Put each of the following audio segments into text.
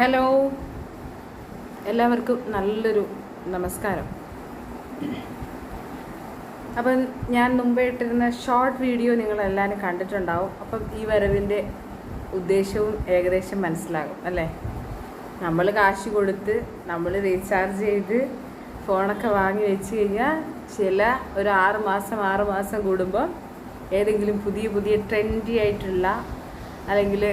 Hello. എല്ലാവർക്കും നല്ലൊരു നമസ്കാരം. അപ്പം ഞാൻ മുമ്പേ ഇട്ടിരുന്ന ഷോർട്ട് വീഡിയോ നിങ്ങൾ എല്ലാവരും കണ്ടിട്ടുണ്ടാവും. അപ്പം ഈ വരവിന്റെ ഉദ്ദേശവും ഏകദേശം മനസ്സിലാകും അല്ലേ? നമ്മൾ കാശ് കൊടുത്ത് നമ്മൾ റീചാർജ് ചെയ്ത് ഫോണൊക്കെ വാങ്ങി വെച്ച് കഴിഞ്ഞാൽ ചില ഒരു ആറ് മാസം ആറ് മാസം കൂടുമ്പോൾ ഏതെങ്കിലും പുതിയ പുതിയ ട്രെൻഡി ആയിട്ടുള്ള അല്ലെങ്കിൽ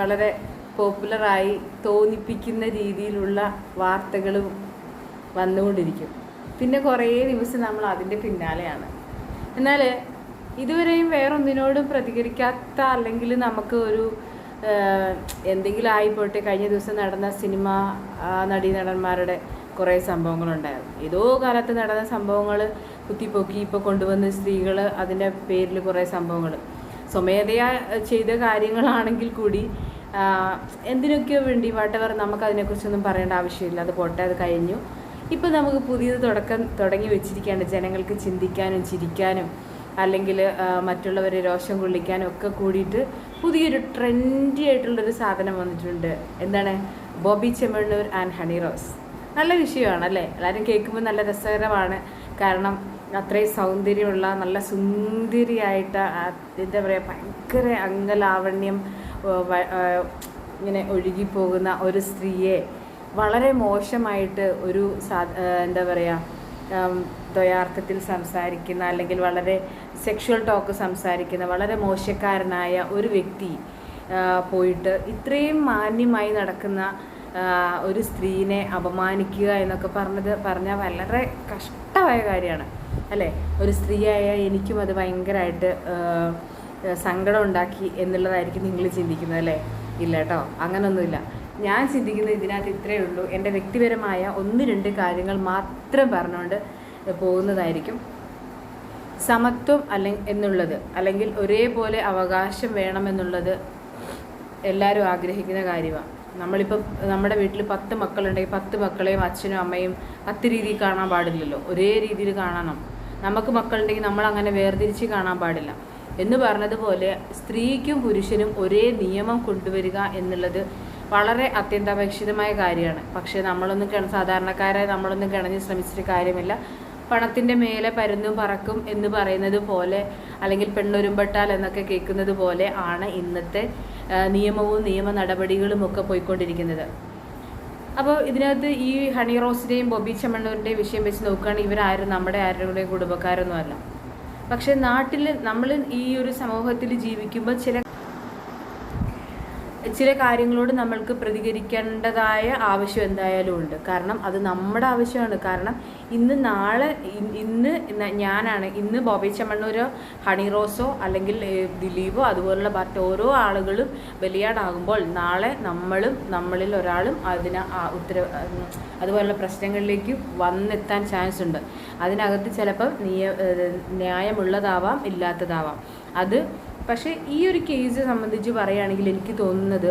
വളരെ പോപ്പുലറായി തോന്നിപ്പിക്കുന്ന രീതിയിലുള്ള വാർത്തകളും വന്നുകൊണ്ടിരിക്കും. പിന്നെ കുറേ ദിവസം നമ്മൾ അതിന്റെ പിന്നാലെയാണ്. എന്നാൽ ഇതുവരെയും വേറൊന്നിനോടും പ്രതികരിക്കാത്ത അല്ലെങ്കിൽ നമുക്ക് ഒരു എന്തെങ്കിലും ആയിപ്പോട്ടെ കഴിഞ്ഞ ദിവസം നടന്ന സിനിമ നടീ നടന്മാരുടെ കുറേ സംഭവങ്ങളുണ്ടായിരുന്നു. ഏതോ കാലത്ത് നടന്ന സംഭവങ്ങൾ കുത്തിപ്പൊക്കി ഇപ്പോൾ കൊണ്ടുവന്ന സ്ത്രീകൾ അതിന്റെ പേരിൽ കുറേ സംഭവങ്ങൾ. സ്വമേധയാ ചെയ്ത കാര്യങ്ങളാണെങ്കിൽ കൂടി എന്തിനൊക്കെയോ വേണ്ടി വാട്ടവർ നമുക്ക് അതിനെക്കുറിച്ചൊന്നും പറയേണ്ട ആവശ്യമില്ല. അത് പോട്ടെ അത് കഴിഞ്ഞു. ഇപ്പം നമുക്ക് പുതിയത് തുടക്കം തുടങ്ങി വെച്ചിരിക്കുകയാണ്. ജനങ്ങൾക്ക് ചിന്തിക്കാനും ചിരിക്കാനും അല്ലെങ്കിൽ മറ്റുള്ളവരെ രോഷം കൊള്ളിക്കാനും ഒക്കെ കൂടിയിട്ട് പുതിയൊരു ട്രെൻഡി ആയിട്ടുള്ളൊരു സാധനം വന്നിട്ടുണ്ട്. എന്താണ്? ബോബി ചെമ്മണ്ണൂർ ആൻഡ് ഹണി റോസ്. നല്ല വിഷയമാണ് അല്ലേ എല്ലാവരും കേൾക്കുമ്പോൾ നല്ല രസകരമാണ്. കാരണം അത്രയും സൗന്ദര്യമുള്ള നല്ല സുന്ദരിയായിട്ട് എന്താ പറയുക ഭയങ്കര അംഗലാവണ്യം ഇങ്ങനെ ഒഴുകിപ്പോകുന്ന ഒരു സ്ത്രീയെ വളരെ മോശമായിട്ട് ഒരു സാ എന്താ പറയുക ദ്വയാർത്ഥത്തിൽ സംസാരിക്കുന്ന അല്ലെങ്കിൽ വളരെ സെക്ഷുവൽ ടോക്ക് സംസാരിക്കുന്ന വളരെ മോശക്കാരനായ ഒരു വ്യക്തി പോയിട്ട് ഇത്രയും മാന്യമായി നടക്കുന്ന ഒരു സ്ത്രീനെ അപമാനിക്കുക എന്നൊക്കെ പറഞ്ഞത് പറഞ്ഞാൽ വളരെ കഷ്ടമായ കാര്യമാണ്. അല്ലേ? ഒരു സ്ത്രീയായ എനിക്കും അത് ഭയങ്കരമായിട്ട് സങ്കടം ഉണ്ടാക്കി എന്നുള്ളതായിരിക്കും നിങ്ങൾ ചിന്തിക്കുന്നത് അല്ലേ? ഇല്ല കേട്ടോ അങ്ങനൊന്നുമില്ല. ഞാൻ ചിന്തിക്കുന്നത് ഇതിനകത്ത് ഇത്രയേ ഉള്ളൂ. എന്റെ വ്യക്തിപരമായ ഒന്ന് രണ്ട് കാര്യങ്ങൾ മാത്രം പറഞ്ഞുകൊണ്ട് പോകുന്നതായിരിക്കും. സമത്വം അല്ലെ എന്നുള്ളത് അല്ലെങ്കിൽ ഒരേപോലെ അവകാശം വേണമെന്നുള്ളത് എല്ലാവരും ആഗ്രഹിക്കുന്ന കാര്യമാണ്. നമ്മളിപ്പം നമ്മുടെ വീട്ടിൽ പത്ത് മക്കളുണ്ടെങ്കിൽ പത്ത് മക്കളെയും അച്ഛനും അമ്മയും പത്ത് രീതിയിൽ കാണാൻ പാടില്ലല്ലോ. ഒരേ രീതിയിൽ കാണണം. നമുക്ക് മക്കളുണ്ടെങ്കിൽ നമ്മൾ അങ്ങനെ വേർതിരിച്ച് കാണാൻ പാടില്ല. എന്ന് പറഞ്ഞതുപോലെ സ്ത്രീക്കും പുരുഷനും ഒരേ നിയമം കൊണ്ടുവരിക എന്നുള്ളത് വളരെ അത്യന്താപേക്ഷിതമായ കാര്യമാണ്. പക്ഷേ നമ്മളൊന്നും കിണ സാധാരണക്കാരെ നമ്മളൊന്നും കിണഞ്ഞ് ശ്രമിച്ചിട്ട് കാര്യമില്ല. പണത്തിന്റെ മേലെ പരുന്നും പറക്കും എന്ന് പറയുന്നത് പോലെ അല്ലെങ്കിൽ പെണ്ണൊരുമ്പെട്ടാൽ എന്നൊക്കെ കേൾക്കുന്നത് പോലെ ആണ് ഇന്നത്തെ നിയമവും നിയമ നടപടികളും ഒക്കെ പോയിക്കൊണ്ടിരിക്കുന്നത്. അപ്പോൾ ഇതിനകത്ത് ഈ ഹണി റോസിന്റെയും ബൊബി ചെമ്മണ്ണൂരിന്റെയും വിഷയം വെച്ച് നോക്കുകയാണെങ്കിൽ ഇവരാരും നമ്മുടെ ആരുടെയും കുടുംബക്കാരൊന്നും അല്ല പക്ഷെ നാട്ടിൽ നമ്മൾ ഈ ഒരു സമൂഹത്തിൽ ജീവിക്കുമ്പോൾ ചില ചില കാര്യങ്ങളോട് നമ്മൾക്ക് പ്രതികരിക്കേണ്ടതായ ആവശ്യം എന്തായാലും ഉണ്ട്. കാരണം അത് നമ്മുടെ ആവശ്യമാണ്. കാരണം ഇന്ന് നാളെ ഇന്ന് ഞാനാണ് ഇന്ന് ബോബി ചമ്മണ്ണൂരോ ഹണി റോസോ അല്ലെങ്കിൽ ദിലീപോ അതുപോലുള്ള മറ്റ് ഓരോ ആളുകളും ബലിയാടാകുമ്പോൾ നാളെ നമ്മളും നമ്മളിൽ ഒരാളും അതിന് ഉത്തര അതുപോലുള്ള പ്രശ്നങ്ങളിലേക്ക് വന്നെത്താൻ ചാൻസ് ഉണ്ട്. അതിനകത്ത് ചിലപ്പം നിയ ന്യായമുള്ളതാവാം ഇല്ലാത്തതാവാം. അത് പക്ഷേ ഈ ഒരു കേസ് സംബന്ധിച്ച് പറയുകയാണെങ്കിൽ എനിക്ക് തോന്നുന്നത്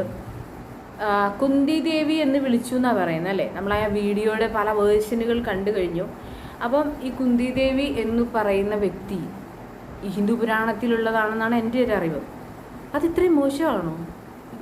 കുന്തി ദേവി എന്ന് വിളിച്ചു എന്നാണ് പറയുന്നത് അല്ലേ? നമ്മൾ ആ വീഡിയോയുടെ പല വേർഷനുകൾ കണ്ടു കഴിഞ്ഞു. അപ്പം ഈ കുന്തി ദേവി എന്ന് പറയുന്ന വ്യക്തി ഈ ഹിന്ദു പുരാണത്തിലുള്ളതാണെന്നാണ് എന്റെ ഒരു അറിവ്. അത് ഇത്രയും മോശമാണോ?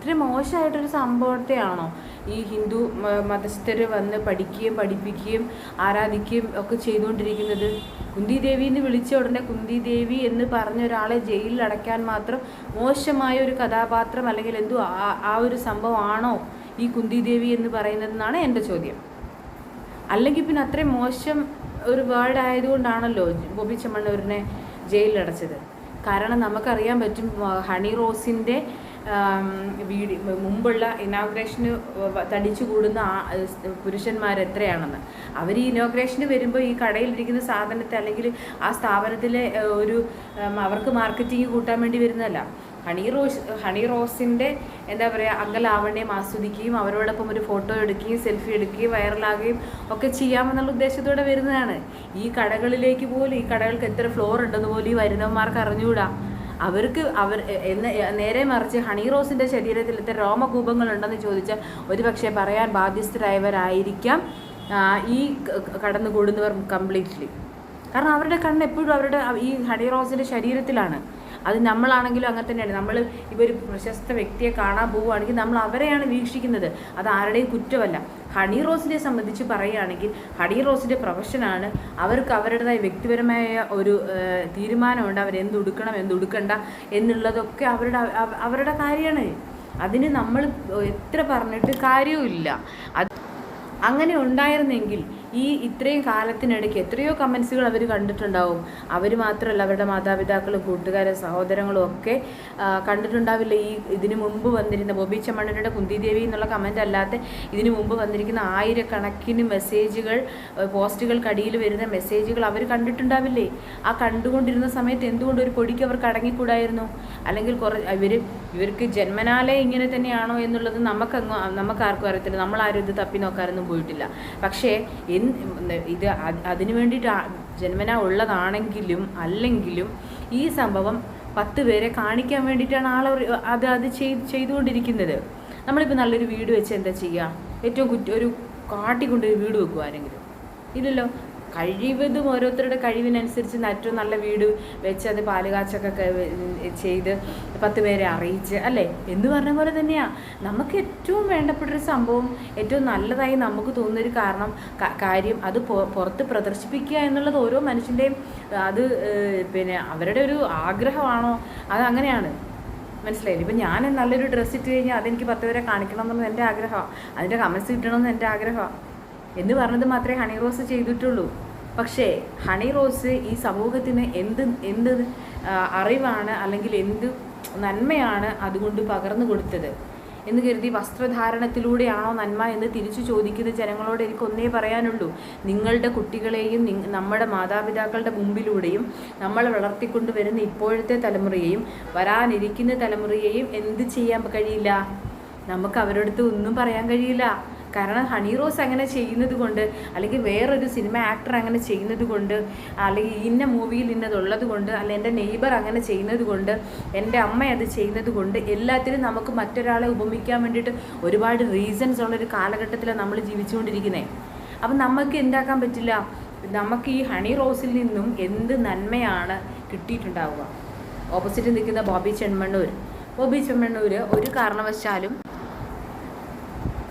ഇത്രയും മോശമായിട്ടൊരു സംഭവത്തെയാണോ? ഈ ഹിന്ദു മതസ്ഥർ വന്ന് പഠിക്കുകയും പഠിപ്പിക്കുകയും ആരാധിക്കുകയും ഒക്കെ ചെയ്തുകൊണ്ടിരിക്കുന്നത്? കുന്തി ദേവി എന്ന് വിളിച്ച ഉടനെ കുന്തി ദേവി എന്ന് പറഞ്ഞ ഒരാളെ ജയിലിൽ അടയ്ക്കാൻ മാത്രം മോശമായ ഒരു കഥാപാത്രം അല്ലെങ്കിൽ എന്തോ ആ- ആ ഒരു സംഭവമാണോ ഈ കുന്തി ദേവി എന്ന് പറയുന്നതെന്നാണ് എന്റെ ചോദ്യം. അല്ലെങ്കിൽ പിന്നെ അത്രയും മോശം ഒരു വേർഡ് ആയതുകൊണ്ടാണല്ലോ ബോബി ജയിലിൽ അടച്ചത്. കാരണം നമുക്കറിയാൻ പറ്റും ഹണി റോസിന്റെ വീടി മുമ്പുള്ള ഇനോഗ്രേഷന് തടിച്ചു കൂടുന്ന ആ- പുരുഷന്മാർ എത്രയാണെന്ന് അവർ ഈ ഇനോഗ്രേഷന് വരുമ്പോൾ ഈ കടയിലിരിക്കുന്ന സാധനത്തെ അല്ലെങ്കിൽ ആ സ്ഥാപനത്തിലെ ഒരു അവർക്ക് മാർക്കറ്റിംഗ് കൂട്ടാൻ വേണ്ടി വരുന്നതല്ല. ഹണി റോസ് ഹണി റോസിന്റെ എന്താ പറയുക അംഗലാവണ്യം ആസ്വദിക്കുകയും അവരോടൊപ്പം ഒരു ഫോട്ടോ എടുക്കുകയും സെൽഫി എടുക്കുകയും വൈറലാകുകയും ഒക്കെ ചെയ്യാമെന്നുള്ള ഉദ്ദേശത്തോടെ വരുന്നതാണ്. ഈ കടകളിലേക്ക് പോലും ഈ കടകൾക്ക് എത്ര ഫ്ലോർ ഉണ്ടെന്ന് പോലും ഈ വരുന്നവന്മാർക്ക് അറിഞ്ഞുകൂടാ. അവർക്ക് അവർ എന്ന് നേരെ മറിച്ച് ഹണി റോസിന്റെ ശരീരത്തിൽ ഇത്ര രോമകൂപങ്ങളുണ്ടെന്ന് ചോദിച്ചാൽ ഒരുപക്ഷെ പറയാൻ ബാധ്യസ്ഥരായവരായിരിക്കാം ഈ കടന്നു കൂടുന്നവർ കംപ്ലീറ്റ്ലി കാരണം അവരുടെ കണ്ണ് എപ്പോഴും അവരുടെ ഈ ഹണി റോസിന്റെ ശരീരത്തിലാണ്. അത് നമ്മളാണെങ്കിലും അങ്ങനെ തന്നെയാണ്. നമ്മൾ ഇവർ പ്രശസ്ത വ്യക്തിയെ കാണാൻ പോവുകയാണെങ്കിൽ നമ്മൾ അവരെയാണ് വീക്ഷിക്കുന്നത്. അത് ആരുടെയും കുറ്റമല്ല. ഹണി റോസിനെ സംബന്ധിച്ച് പറയുകയാണെങ്കിൽ ഹണി റോസിന്റെ പ്രൊഫഷനാണ്. അവർക്ക് അവരുടേതായ വ്യക്തിപരമായ ഒരു തീരുമാനമുണ്ട്. അവരെന്തുടുക്കണം എന്തുടുക്കണ്ട എന്നുള്ളതൊക്കെ അവരുടെ അവരുടെ കാര്യമാണ്. അതിന് നമ്മൾ എത്ര പറഞ്ഞിട്ട് കാര്യവുമില്ല. അത് അങ്ങനെ ഉണ്ടായിരുന്നെങ്കിൽ ഈ ഇത്രയും കാലത്തിനിടയ്ക്ക് എത്രയോ കമൻസുകൾ അവർ കണ്ടിട്ടുണ്ടാവും. അവർ മാത്രമല്ല അവരുടെ മാതാപിതാക്കളും കൂട്ടുകാരും സഹോദരങ്ങളും ഒക്കെ കണ്ടിട്ടുണ്ടാവില്ല? ഈ ഇതിനു മുമ്പ് വന്നിരുന്ന ബോബി ചമ്മണ്ണയുടെ കുന്തി ദേവി എന്നുള്ള കമന്റ് അല്ലാതെ ഇതിനു മുമ്പ് വന്നിരിക്കുന്ന ആയിരക്കണക്കിന് മെസ്സേജുകൾ പോസ്റ്റുകൾക്കടിയിൽ വരുന്ന മെസ്സേജുകൾ അവർ കണ്ടിട്ടുണ്ടാവില്ലേ? ആ കണ്ടുകൊണ്ടിരുന്ന സമയത്ത് എന്തുകൊണ്ട് ഒരു പൊടിക്ക് അവർക്ക് അടങ്ങിക്കൂടായിരുന്നു? അല്ലെങ്കിൽ കുറേ ഇവർ ഇവർക്ക് ജന്മനാലേ ഇങ്ങനെ തന്നെയാണോ എന്നുള്ളത് നമുക്ക് ആർക്കും അറിയത്തില്ല. നമ്മളാരും ഇത് തപ്പി നോക്കാനൊന്നും പോയിട്ടില്ല. പക്ഷേ ഇത് അത് അതിന് വേണ്ടിയിട്ട് ജന്മന ഉള്ളതാണെങ്കിലും അല്ലെങ്കിലും ഈ സംഭവം പത്ത് പേരെ കാണിക്കാൻ വേണ്ടിയിട്ടാണ് ആൾ അത് അത് ചെയ്ത് ചെയ്തുകൊണ്ടിരിക്കുന്നത്. നമ്മളിപ്പോൾ നല്ലൊരു വീട് വെച്ച് എന്താ ചെയ്യുക ഏറ്റവും കുറ്റ ഒരു കാട്ടിക്കൊണ്ടൊരു വീട് വെക്കുക ആരെങ്കിലും. ഇല്ലല്ലോ? കഴിവതും ഓരോരുത്തരുടെ കഴിവിനനുസരിച്ച് ഏറ്റവും നല്ല വീട് വെച്ച് അത് പാലുകാച്ചൊക്കെ ചെയ്ത് പത്ത് പേരെ അറിയിച്ച് അല്ലേ? എന്ന് പറഞ്ഞ പോലെ തന്നെയാണ് നമുക്ക് ഏറ്റവും വേണ്ടപ്പെട്ടൊരു സംഭവം ഏറ്റവും നല്ലതായി നമുക്ക് തോന്നുന്നൊരു കാരണം കാര്യം അത് പുറത്ത് പ്രദർശിപ്പിക്കുക എന്നുള്ളത് ഓരോ മനുഷ്യന്റെയും അത് പിന്നെ അവരുടെ ഒരു ആഗ്രഹമാണോ? അത് അങ്ങനെയാണ്. മനസ്സിലായില്ലേ? ഇപ്പം ഞാൻ നല്ലൊരു ഡ്രസ്സ് ഇട്ട് കഴിഞ്ഞാൽ അതെനിക്ക് പത്ത് പേരെ കാണിക്കണം എന്നുള്ളത് എന്റെ ആഗ്രഹമാണ് അതിന്റെ കമൻസ് കിട്ടണമെന്ന് എന്റെ ആഗ്രഹമാണ് എന്ന് പറഞ്ഞത് മാത്രമേ ഹണി റോസ് ചെയ്തിട്ടുള്ളൂ. പക്ഷേ ഹണി റോസ് ഈ സമൂഹത്തിന് എന്ത് എന്ത് അറിവാണ് അല്ലെങ്കിൽ എന്ത് നന്മയാണ് അതുകൊണ്ട് പകർന്നു കൊടുത്തത്? എന്ന് കരുതി വസ്ത്രധാരണത്തിലൂടെയാണോ നന്മ എന്ന് തിരിച്ചു ചോദിക്കുന്ന ജനങ്ങളോട് എനിക്ക് ഒന്നേ പറയാനുള്ളൂ. നിങ്ങളുടെ കുട്ടികളെയും നമ്മുടെ മാതാപിതാക്കളുടെ മുമ്പിലൂടെയും നമ്മൾ വളർത്തിക്കൊണ്ടുവരുന്ന ഇപ്പോഴത്തെ തലമുറയെയും വരാനിരിക്കുന്ന തലമുറയെയും എന്ത് ചെയ്യാൻ കഴിയില്ല? നമുക്ക് അവരടുത്ത് ഒന്നും പറയാൻ കഴിയില്ല. കാരണം ഹണി റോസ് അങ്ങനെ ചെയ്യുന്നത് കൊണ്ട് അല്ലെങ്കിൽ വേറൊരു സിനിമ ആക്ടർ അങ്ങനെ ചെയ്യുന്നത് കൊണ്ട് അല്ലെങ്കിൽ ഇന്ന മൂവിയിൽ ഇന്നതുള്ളത് കൊണ്ട് അല്ലെങ്കിൽ എന്റെ നെയ്ബർ അങ്ങനെ ചെയ്യുന്നത് കൊണ്ട് എന്റെ അമ്മ അത് ചെയ്യുന്നത് കൊണ്ട് എല്ലാത്തിനും നമുക്ക് മറ്റൊരാളെ ഉപമിക്കാൻ വേണ്ടിയിട്ട് ഒരുപാട് റീസൺസ് ഉള്ളൊരു കാലഘട്ടത്തിലാണ് നമ്മൾ ജീവിച്ചുകൊണ്ടിരിക്കുന്നത് അപ്പം നമുക്ക് എന്താക്കാൻ പറ്റില്ല? നമുക്ക് ഈ ഹണി റോസിൽ നിന്നും എന്ത് നന്മയാണ് കിട്ടിയിട്ടുണ്ടാവുക? ഓപ്പോസിറ്റ് നിൽക്കുന്ന ബോബി ചെമ്മണ്ണൂർ ബോബി ചെമ്മണ്ണൂർ ഒരു കാരണവശാലും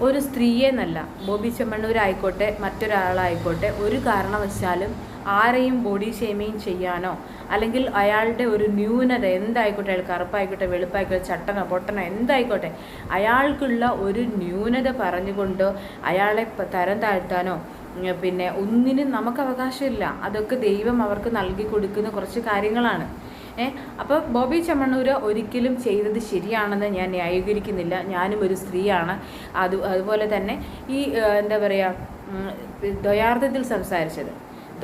ഒരു സ്ത്രീയെന്നല്ല ബോബി ചെമ്മണ്ണൂരായിക്കോട്ടെ മറ്റൊരാളായിക്കോട്ടെ ഒരു കാരണവശാലും ആരെയും ബോഡി ഷെയ്മിങ് ചെയ്യാനോ അല്ലെങ്കിൽ അയാളുടെ ഒരു ന്യൂനത എന്തായിക്കോട്ടെ അയാൾ കറുപ്പായിക്കോട്ടെ വെളുപ്പായിക്കോട്ടെ ചട്ടനോ പൊട്ടനോ എന്തായിക്കോട്ടെ അയാൾക്കുള്ള ഒരു ന്യൂനത പറഞ്ഞുകൊണ്ട് അയാളെ തരം താഴ്ത്താനോ പിന്നെ ഒന്നിനും നമുക്ക് അവകാശമില്ല. അതൊക്കെ ദൈവം അവർക്ക് നൽകി കൊടുക്കുന്ന കുറച്ച് കാര്യങ്ങളാണ്. അപ്പോൾ ബോബി ചമ്മണ്ണൂര് ഒരിക്കലും ചെയ്തത് ശരിയാണെന്ന് ഞാൻ ന്യായീകരിക്കുന്നില്ല. ഞാനും ഒരു സ്ത്രീയാണ്. അത് അതുപോലെ തന്നെ ഈ എന്താ പറയുക ദ്വയാർത്ഥത്തിൽ സംസാരിച്ചത്.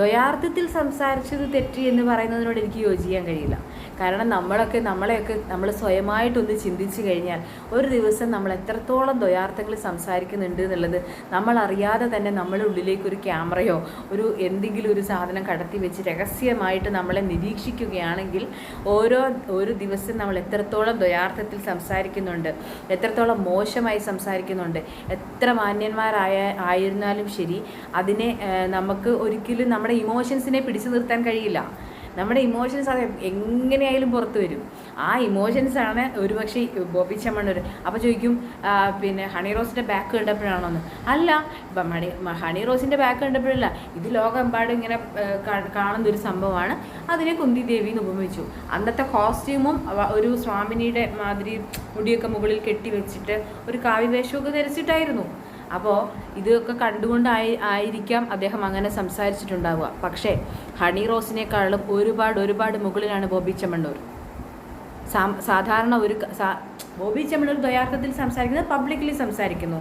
ദ്വയാർത്ഥത്തിൽ സംസാരിച്ചത് തെറ്റി എന്ന് പറയുന്നതിനോട് എനിക്ക് യോജിക്കാൻ കഴിയില്ല. കാരണം നമ്മളൊക്കെ നമ്മളെയൊക്കെ നമ്മൾ സ്വയമായിട്ടൊന്ന് ചിന്തിച്ചു കഴിഞ്ഞാൽ ഒരു ദിവസം നമ്മൾ എത്രത്തോളം ദ്വയാർത്ഥങ്ങൾ സംസാരിക്കുന്നുണ്ട് എന്നുള്ളത് നമ്മൾ അറിയാതെ തന്നെ നമ്മളെ ഉള്ളിലേക്ക് ഒരു ക്യാമറയോ ഒരു എന്തെങ്കിലും ഒരു സാധനം കടത്തി വെച്ച് രഹസ്യമായിട്ട് നമ്മളെ നിരീക്ഷിക്കുകയാണെങ്കിൽ ഓരോ ഒരു ദിവസം നമ്മൾ എത്രത്തോളം ദ്വയാർത്ഥത്തിൽ സംസാരിക്കുന്നുണ്ട് എത്രത്തോളം മോശമായി സംസാരിക്കുന്നുണ്ട് എത്ര മാന്യന്മാരായ ആയിരുന്നാലും ശരി അതിനെ നമുക്ക് ഒരിക്കലും നമ്മുടെ ഇമോഷൻസിനെ പിടിച്ചു നിർത്താൻ കഴിയില്ല. നമ്മുടെ ഇമോഷൻസ് അത് എങ്ങനെയായാലും പുറത്ത് വരും. ആ ഇമോഷൻസ് ആണ് ഒരുപക്ഷെ ബോബി ചമ്മണ്ണൂർ. അപ്പോൾ ചോദിക്കും പിന്നെ ഹണി റോസിന്റെ ബാക്ക് കണ്ടപ്പോഴാണോന്ന്? അല്ല ഇപ്പം മണി ഹണി റോസിന്റെ ബാക്ക് കണ്ടപ്പോഴല്ല. ഇത് ലോകമെമ്പാടും ഇങ്ങനെ കാണുന്ന ഒരു സംഭവമാണ്. അതിനെ കുന്തി ദേവി എന്ന് ഉപമിച്ചു. അന്നത്തെ കോസ്റ്റ്യൂമും ഒരു സ്വാമിനിയുടെ മാതിരി മുടിയൊക്കെ മുകളിൽ കെട്ടി വെച്ചിട്ട് ഒരു കാവ്യവേഷമൊക്കെ ധരിച്ചിട്ടായിരുന്നു. അപ്പോൾ ഇതൊക്കെ കണ്ടുകൊണ്ടായി ആയിരിക്കാം അദ്ദേഹം അങ്ങനെ സംസാരിച്ചിട്ടുണ്ടാവുക. പക്ഷേ ഹണി റോസിനേക്കാളും ഒരുപാട് ഒരുപാട് മുകളിലാണ് ബോബി ചെമ്മണ്ണൂർ. സാധാരണ ഒരു ബോബി ചെമ്മണൂർ ദ്വയാർത്ഥത്തിൽ സംസാരിക്കുന്നത് പബ്ലിക്കലി സംസാരിക്കുന്നു.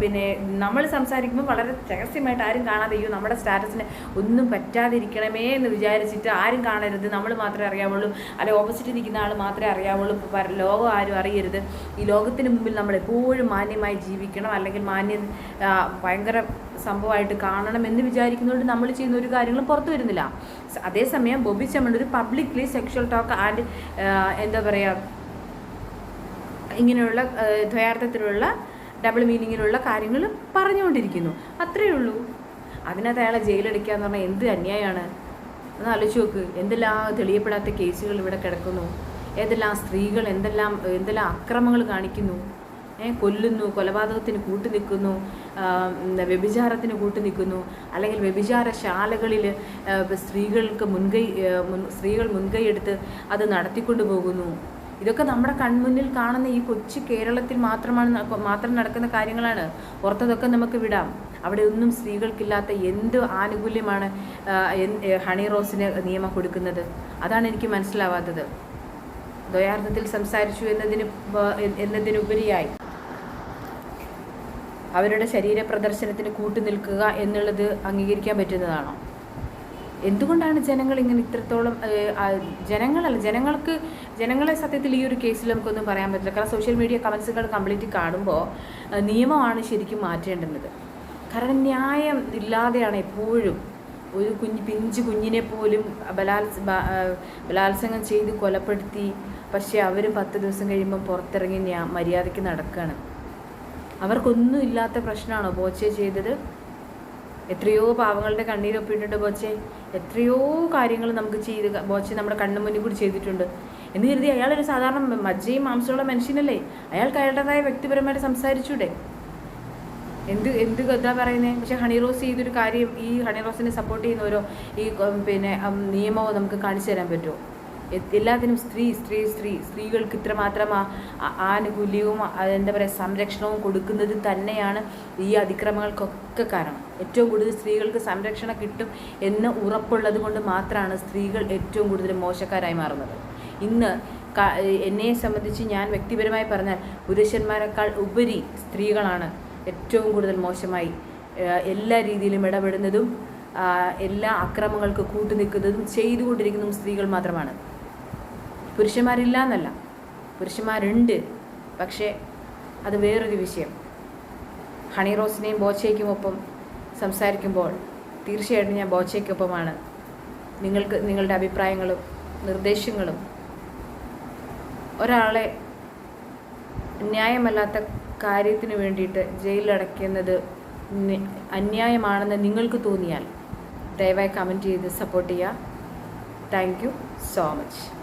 പിന്നെ നമ്മൾ സംസാരിക്കുമ്പോൾ വളരെ രഹസ്യമായിട്ട് ആരും കാണാതെ അയ്യോ നമ്മുടെ സ്റ്റാറ്റസിന് ഒന്നും പറ്റാതിരിക്കണമേ എന്ന് വിചാരിച്ചിട്ട് ആരും കാണരുത്. നമ്മൾ മാത്രമേ അറിയാവുള്ളൂ. അല്ലെ ഓപ്പോസിറ്റ് നിൽക്കുന്ന ആൾ മാത്രമേ അറിയാവുള്ളൂ. ലോകം ആരും അറിയരുത്. ഈ ലോകത്തിന് മുമ്പിൽ നമ്മൾ എപ്പോഴും മാന്യമായി ജീവിക്കണം. അല്ലെങ്കിൽ മാന്യം ഭയങ്കര സംഭവമായിട്ട് കാണണം എന്ന് വിചാരിക്കുന്നതുകൊണ്ട് നമ്മൾ ചെയ്യുന്ന ഒരു കാര്യങ്ങളും പുറത്തു വരുന്നില്ല. അതേസമയം Boby Chemmanur publicly sexual talk and എന്താ പറയുക ഇങ്ങനെയുള്ള ദ്വയാർത്ഥത്തിലുള്ള ഡബിൾ മീനിങ്ങിലുള്ള കാര്യങ്ങൾ പറഞ്ഞുകൊണ്ടിരിക്കുന്നു. അത്രയേ ഉള്ളൂ. അതിനകത്ത് അയാളെ ജയിലടിക്കുക എന്ന് പറഞ്ഞാൽ എന്ത് അന്യായമാണ്? ഒന്ന് ആലോചിച്ച് നോക്ക്. എന്തെല്ലാം തെളിയപ്പെടാത്ത കേസുകൾ ഇവിടെ കിടക്കുന്നു? ഏതെല്ലാം സ്ത്രീകൾ എന്തെല്ലാം എന്തെല്ലാം അക്രമങ്ങൾ കാണിക്കുന്നു? കൊല്ലുന്നു കൊലപാതകത്തിന് കൂട്ടു നിൽക്കുന്നു വ്യഭിചാരത്തിന് കൂട്ടു നിൽക്കുന്നു. അല്ലെങ്കിൽ വ്യഭിചാരശാലകളിൽ ശാലകളിൽ സ്ത്രീകൾക്ക് മുൻകൈ മുൻ സ്ത്രീകൾ മുൻകൈ എടുത്ത് അത് നടത്തിക്കൊണ്ടു പോകുന്നു. ഇതൊക്കെ നമ്മുടെ കൺമുന്നിൽ കാണുന്ന ഈ കൊച്ചു കേരളത്തിൽ മാത്രമാണ് മാത്രം നടക്കുന്ന കാര്യങ്ങളാണ്. പുറത്തതൊക്കെ നമുക്ക് വിടാം. അവിടെ ഒന്നും സ്ത്രീകൾക്കില്ലാത്ത എന്ത് ആനുകൂല്യമാണ് ഹണി റോസിന് നിയമം കൊടുക്കുന്നത്? അതാണ് എനിക്ക് മനസ്സിലാവാത്തത്. ദ്വയാർത്ഥത്തിൽ സംസാരിച്ചു എന്നതിന് എന്നതിനുപരിയായി അവരുടെ ശരീര പ്രദർശനത്തിന് കൂട്ടുനിൽക്കുക എന്നുള്ളത് അംഗീകരിക്കാൻ പറ്റുന്നതാണോ? എന്തുകൊണ്ടാണ് ജനങ്ങൾ ഇങ്ങനെ ഇത്രത്തോളം ജനങ്ങളല്ല ജനങ്ങൾക്ക് ജനങ്ങളെ സത്യത്തിൽ ഈ ഒരു കേസിൽ നമുക്കൊന്നും പറയാൻ പറ്റില്ല. കാരണം സോഷ്യൽ മീഡിയ കമൻസുകൾ കംപ്ലീറ്റ് കാണുമ്പോൾ നിയമമാണ് ശരിക്കും മാറ്റേണ്ടുന്നത്. കാരണം ന്യായം ഇല്ലാതെയാണ് എപ്പോഴും ഒരു കുഞ്ഞ് പിഞ്ച് കുഞ്ഞിനെ പോലും ബലാത്സ ബലാത്സംഗം ചെയ്ത് കൊലപ്പെടുത്തി പക്ഷേ അവർ പത്ത് ദിവസം കഴിയുമ്പോൾ പുറത്തിറങ്ങി മര്യാദയ്ക്ക് നടക്കുകയാണ് അവർക്കൊന്നും ഇല്ലാത്ത പ്രശ്നമാണോ ബോച്ചെ ചെയ്തത്? എത്രയോ പാവങ്ങളുടെ കണ്ണീരൊപ്പിയിട്ടുണ്ട് ബോച്ചെ. എത്രയോ കാര്യങ്ങൾ നമുക്ക് ചെയ്ത് ബോച്ചെ നമ്മുടെ കണ്ണു മുന്നിൽ കൂടി ചെയ്തിട്ടുണ്ട്. എന്ന് കരുതി അയാളൊരു സാധാരണ മജ്ജയും മാംസമുള്ള മനുഷ്യനല്ലേ? അയാൾക്ക് അയാളുടേതായ വ്യക്തിപരമായിട്ട് സംസാരിച്ചൂടെ? എന്ത് എന്ത് എന്താ പറയുന്നത് പക്ഷെ ഹണി റോസ് ചെയ്തൊരു കാര്യം ഈ ഹണി റോസിനെ സപ്പോർട്ട് ചെയ്യുന്ന ഓരോ ഈ പിന്നെ നിയമവും നമുക്ക് കാണിച്ചു തരാൻ പറ്റുമോ? എല്ലാത്തിനും സ്ത്രീ സ്ത്രീ സ്ത്രീ സ്ത്രീകൾക്ക് ഇത്രമാത്രം ആനുകൂല്യവും എന്താ പറയുക സംരക്ഷണവും കൊടുക്കുന്നത് തന്നെയാണ് ഈ അതിക്രമങ്ങൾക്കൊക്കെ കാരണം. ഏറ്റവും കൂടുതൽ സ്ത്രീകൾക്ക് സംരക്ഷണം കിട്ടും എന്ന് ഉറപ്പുള്ളത് കൊണ്ട് മാത്രമാണ് സ്ത്രീകൾ ഏറ്റവും കൂടുതൽ മോശക്കാരായി മാറുന്നത്. ഇന്ന് എന്നെ സംബന്ധിച്ച് ഞാൻ വ്യക്തിപരമായി പറഞ്ഞാൽ പുരുഷന്മാരെക്കാൾ ഉപരി സ്ത്രീകളാണ് ഏറ്റവും കൂടുതൽ മോശമായി എല്ലാ രീതിയിലും ഇടപെടുന്നതും എല്ലാ അക്രമങ്ങൾക്ക് കൂട്ടുനിൽക്കുന്നതും ചെയ്തുകൊണ്ടിരിക്കുന്നതും സ്ത്രീകൾ മാത്രമാണ്. പുരുഷന്മാരില്ല എന്നല്ല പുരുഷന്മാരുണ്ട്. പക്ഷേ അത് വേറൊരു വിഷയം. ഹണി റോസിനെയും ബോച്ചയ്ക്കും ഒപ്പം സംസാരിക്കുമ്പോൾ തീർച്ചയായിട്ടും ഞാൻ ബോച്ചയ്ക്കൊപ്പമാണ്. നിങ്ങൾക്ക് നിങ്ങളുടെ അഭിപ്രായങ്ങളും നിർദ്ദേശങ്ങളും ഒരാളെ ന്യായമല്ലാത്ത കാര്യത്തിന് വേണ്ടിയിട്ട് ജയിലിലടയ്ക്കുന്നത് അന്യായമാണെന്ന് നിങ്ങൾക്ക് തോന്നിയാൽ ദയവായി കമന്റ് ചെയ്ത് സപ്പോർട്ട് ചെയ്യുക. Thank you so much